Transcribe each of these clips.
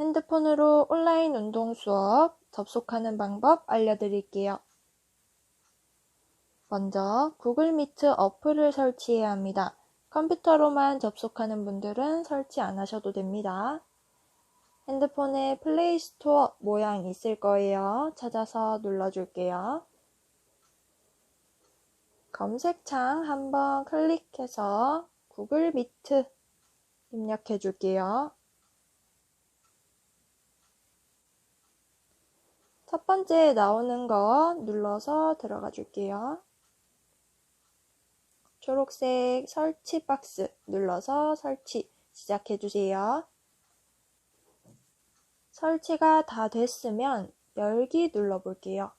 핸드폰으로 온라인 운동 수업 접속하는 방법 알려드릴게요. 먼저 구글 미트 어플을 설치해야 합니다. 컴퓨터로만 접속하는 분들은 설치 안 하셔도 됩니다. 핸드폰에 플레이 스토어 모양 있을 거예요. 찾아서 눌러줄게요. 검색창 한번 클릭해서 구글 미트 입력해 줄게요. 첫 번째 나오는 거 눌러서 들어가 줄게요. 초록색 설치 박스 눌러서 설치 시작해 주세요. 설치가 다 됐으면 열기 눌러 볼게요.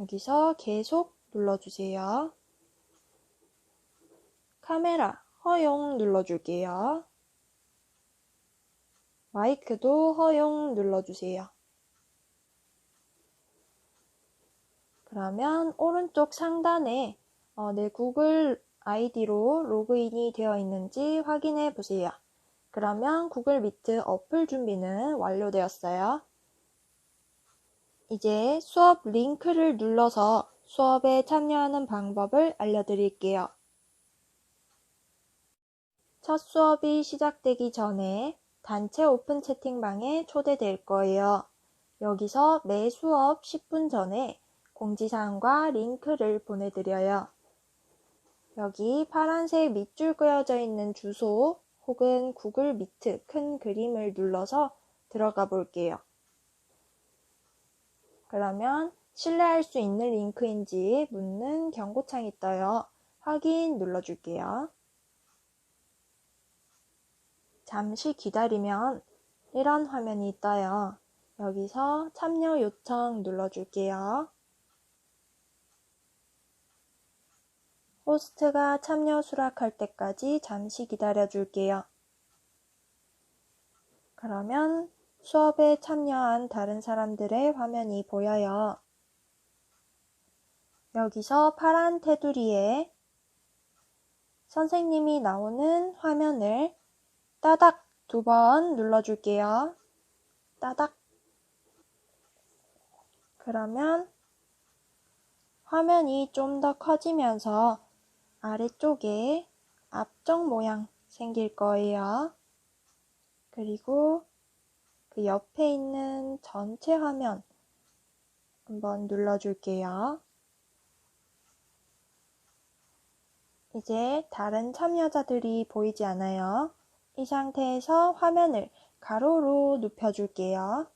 여기서 계속 눌러주세요. 카메라 허용 눌러줄게요. 마이크도 허용 눌러주세요. 그러면 오른쪽 상단에 어, 내 구글 아이디로 로그인이 되어 있는지 확인해 보세요. 그러면 구글 미트 어플 준비는 완료되었어요. 이제 수업 링크를 눌러서 수업에 참여하는 방법을 알려드릴게요. 첫 수업이 시작되기 전에 단체 오픈 채팅방에 초대될 거예요. 여기서 매 수업 10분 전에 공지사항과 링크를 보내드려요. 여기 파란색 밑줄 그어져 있는 주소 혹은 구글 미트 큰 그림을 눌러서 들어가 볼게요. 그러면 신뢰할 수 있는 링크인지 묻는 경고창이 떠요. 확인 눌러줄게요. 잠시 기다리면 이런 화면이 떠요. 여기서 참여 요청 눌러줄게요. 호스트가 참여 수락할 때까지 잠시 기다려 줄게요. 그러면 수업에 참여한 다른 사람들의 화면이 보여요. 여기서 파란 테두리에 선생님이 나오는 화면을 따닥 두 번 눌러줄게요. 따닥. 그러면 화면이 좀 더 커지면서 아래쪽에 앞쪽 모양 생길 거예요. 그리고 그 옆에 있는 전체 화면 한번 눌러줄게요. 이제 다른 참여자들이 보이지 않아요. 이 상태에서 화면을 가로로 눕혀줄게요.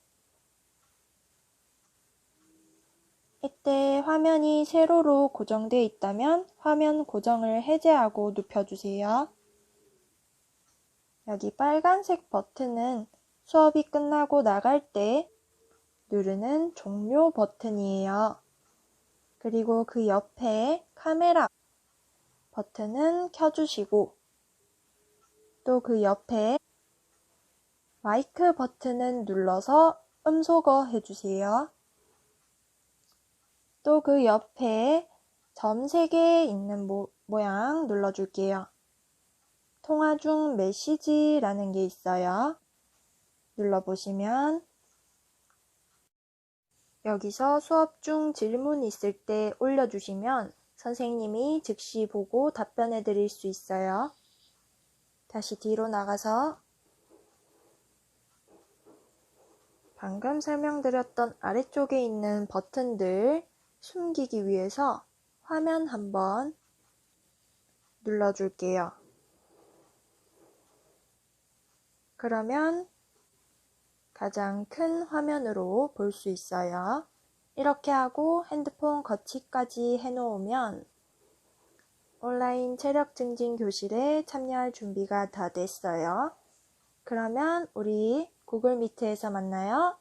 이때 화면이 세로로 고정되어 있다면 화면 고정을 해제하고 눕혀주세요. 여기 빨간색 버튼은 수업이 끝나고 나갈 때 누르는 종료 버튼이에요. 그리고 그 옆에 카메라 버튼은 켜주시고 또 그 옆에 마이크 버튼은 눌러서 음소거 해주세요. 또 그 옆에 점 3개 있는 모, 모양 눌러줄게요. 통화 중 메시지라는 게 있어요. 눌러보시면 여기서 수업 중 질문 있을 때 올려주시면 선생님이 즉시 보고 답변해 드릴 수 있어요. 다시 뒤로 나가서 방금 설명드렸던 아래쪽에 있는 버튼들 숨기기 위해서 화면 한번 눌러줄게요. 그러면 가장 큰 화면으로 볼 수 있어요. 이렇게 하고 핸드폰 거치까지 해놓으면 온라인 체력 증진 교실에 참여할 준비가 다 됐어요. 그러면 우리 구글 미트에서 만나요.